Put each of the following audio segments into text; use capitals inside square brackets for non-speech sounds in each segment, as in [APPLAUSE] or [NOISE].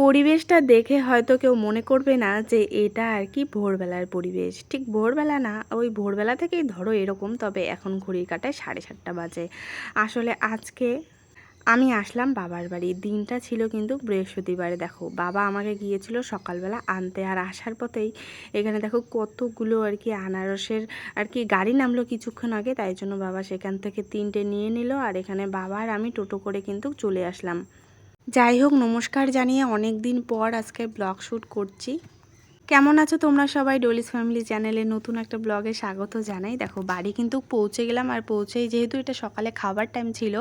পরিবেশটা দেখে হয়তো কেউ মনে করবে না যে এটা আর কি ভোরবেলার পরিবেশ। ঠিক ভোরবেলা না, ওই ভোরবেলা থেকেই ধরো এরকম, তবে এখন ঘড়ির কাটায় সাড়ে সাতটা বাজে। আসলে আজকে আমি আসলাম বাবার বাড়ি। দিনটা ছিল কিন্তু বৃহস্পতিবারে, দেখো। বাবা আমাকে গিয়েছিল সকালবেলা আনতে, আর আসার পথেই এখানে দেখো কতগুলো আর কি আনারসের আর কি গাড়ি নামলো কিছুক্ষণ আগে, তাই জন্য বাবা সেখান থেকে তিনটে নিয়ে নিল, আর এখানে বাবা আর আমি টোটো করে কিন্তু চলে আসলাম। যাই হোক, নমস্কার জানিয়ে অনেক দিন পর আজকে ব্লগ শ্যুট করছি। কেমন আছো তোমরা সবাই? ডলিস ফ্যামিলি চ্যানেলে নতুন একটা ব্লগে স্বাগত জানাই। দেখো, বাড়ি কিন্তু পৌঁছে গেলাম আর পৌঁছেই যেহেতু এটা সকালে খাবার টাইম ছিল,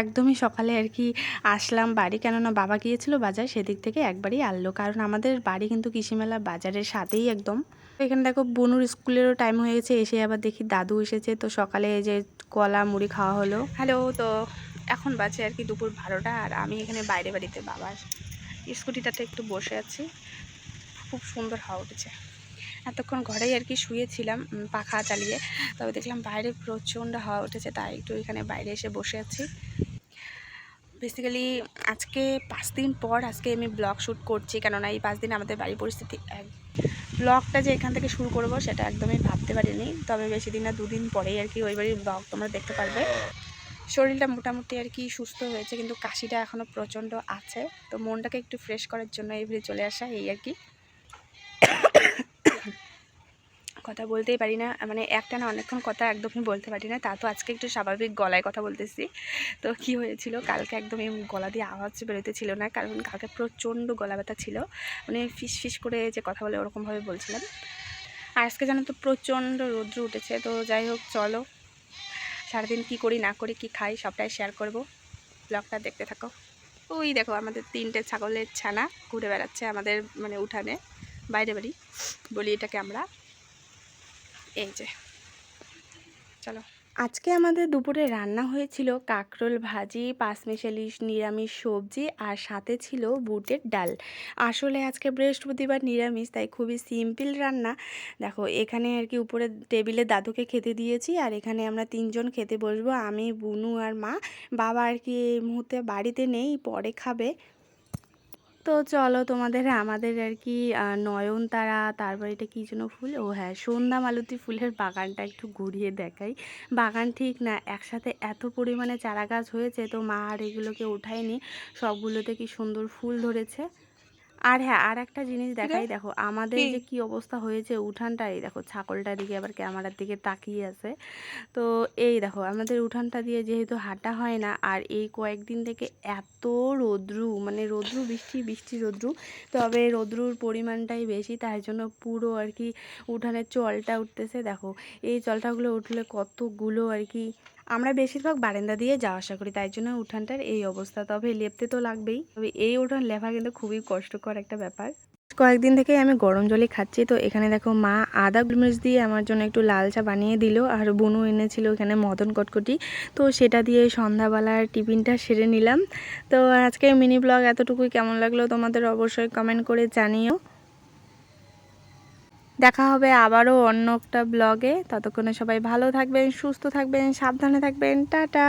একদমই সকালে আর কি আসলাম বাড়ি। কেননা বাবা গিয়েছিল বাজার, সেদিক থেকে একবারই আনলো। কারণ আমাদের বাড়ি কিন্তু কৃষিমেলা বাজারের সাথেই একদম। এখানে দেখো, বনুর স্কুলেরও টাইম হয়ে গেছে, এসে আবার দেখি দাদু এসেছে। তো সকালে যে কলা, মুড়ি খাওয়া হলো। হ্যালো তো এখন বাজে আর কি দুপুর বারোটা আর আমি এখানে বাইরে বাড়িতে বাবার স্কুটিটাতে একটু বসে আছি। খুব সুন্দর হাওয়া উঠেছে। এতক্ষণ ঘরেই আর কি শুয়েছিলাম পাখা চালিয়ে। তবে দেখলাম বাইরে প্রচণ্ড হাওয়া উঠেছে, তাই একটু এখানে বাইরে এসে বসে আছি। বেসিক্যালি আজকে পাঁচ দিন পর আজকে আমি ব্লগ শ্যুট করছি, কেননা এই পাঁচ দিন আমাদের বাড়ির পরিস্থিতি এক ব্লগটা যে এখান থেকে শুরু করব, সেটা একদমই ভাবতে পারিনি। তবে বেশি দিন না, দুদিন পরেই আর কি ওই বাড়ির ব্লগ তোমরা দেখতে পারবে। শরীরটা মোটামুটি আর কি সুস্থ হয়েছে, কিন্তু কাশিটা এখনও প্রচণ্ড আছে। তো মনটাকে একটু ফ্রেশ করার জন্য এই বাড়ি চলে আসা, এই আর কি। কথা বলতেই পারি না মানে একটা না অনেকক্ষণ কথা একদমই বলতে পারি না, তা তো আজকে একটু স্বাভাবিক গলায় কথা বলতেছি। তো কি হয়েছিল, কালকে একদমই গলা দিয়ে আওয়াজ বেরোতে ছিল না, কারণ কালকে প্রচণ্ড গলা ব্যথা ছিল। মানে ফিস ফিস করে যে কথা বলে ওরকমভাবে বলছিলাম। আর আজকে জানো তো প্রচণ্ড রৌদ্র উঠেছে, তো যাই হোক, চলো। সারাদিন কি করি, না করি, কি খাই, সবটাই শেয়ার করব। ব্লগটা দেখতে থাকো। ওই দেখো, আমাদের তিনটে ছাগলের ছানা ঘুরে বেড়াচ্ছে আমাদের মানে উঠানে, বাইরে বাড়ি। বলি এটাকে আমরা। এই যে। চলো। আজকে আমাদের দুপুরে রান্না হয়েছিল কাঁকরোল ভাজি পাঁচমিশালি নিরামিষ সবজি আর সাথে ছিল বুটের ডাল। আসলে আজকে বৃহস্পতিবার নিরামিষ, তাই খুবই সিম্পল রান্না। দেখো, এখানে আর কি উপরে টেবিলে দাদুকে খেতে দিয়েছি আর এখানে আমরা তিনজন খেতে বসবো। আমি, বুনু আর মা। বাবা আর কি এই মুহূর্তে বাড়িতে নেই, পরে খাবে। তো চলো তোমাদের [LAUGHS] আমাদের আর কি নয়ন নয়নতারা, তারপর এটা কী যেন ফুল? ও হ্যাঁ সন্ধ্যা মালতী ফুলের বাগানটা একটু ঘুরিয়ে দেখাই। বাগান ঠিক না, একসাথে এত পরিমাণে চারা গাছ হয়েছে তো মা আর এগুলোকে ওঠায়নি সবগুলোতে কি সুন্দর ফুল ধরেছে। আর হ্যাঁ আর একটা জিনিস দেখাই দেখো আমাদের যে কি অবস্থা হয়েছে উঠানটা এই দেখো ছাগলটার দিকে আবার ক্যামেরার দিকে তাকিয়ে আছে। তো এই দেখো আমাদের উঠানটা দিয়ে যেহেতু হাঁটা হয় না আর এই কয়েকদিন থেকে এত রৌদ্রু মানে রৌদ্রু বৃষ্টি বৃষ্টি রৌদ্রু তবে রৌদ্রুর পরিমাণটাই বেশি তাই জন্য পুরো আর কি উঠানের চলটা উঠতেছে। দেখো এই চলটাগুলো উঠলে কতগুলো আর কি আমরা বেশিরভাগ বারান্দা দিয়ে যাওয়া আসা করি, তাই জন্য উঠানটার এই অবস্থা। তবে লেপতে তো লাগবেই। তবে এই উঠান লেফা কিন্তু খুবই কষ্টকর একটা ব্যাপার। কয়েকদিন থেকে আমি গরম জলই খাচ্ছি। তো এখানে দেখো মা আদা গোলমরিচ দিয়ে আমার জন্য একটু লাল চা বানিয়ে দিল, আর বনু এনেছিল এখানে মদন কটকটি। তো সেটা দিয়ে সন্ধ্যাবেলার টিফিনটা সেরে নিলাম। তো আজকে মিনি ব্লগ এতটুকুই। কেমন লাগল তোমাদের অবশ্যই কমেন্ট করে জানিও। দেখা হবে আবারও অন্য একটা ব্লগে ততক্ষণে সবাই ভালো থাকবেন, সুস্থ থাকবেন, সাবধানে থাকবেন। টাটা!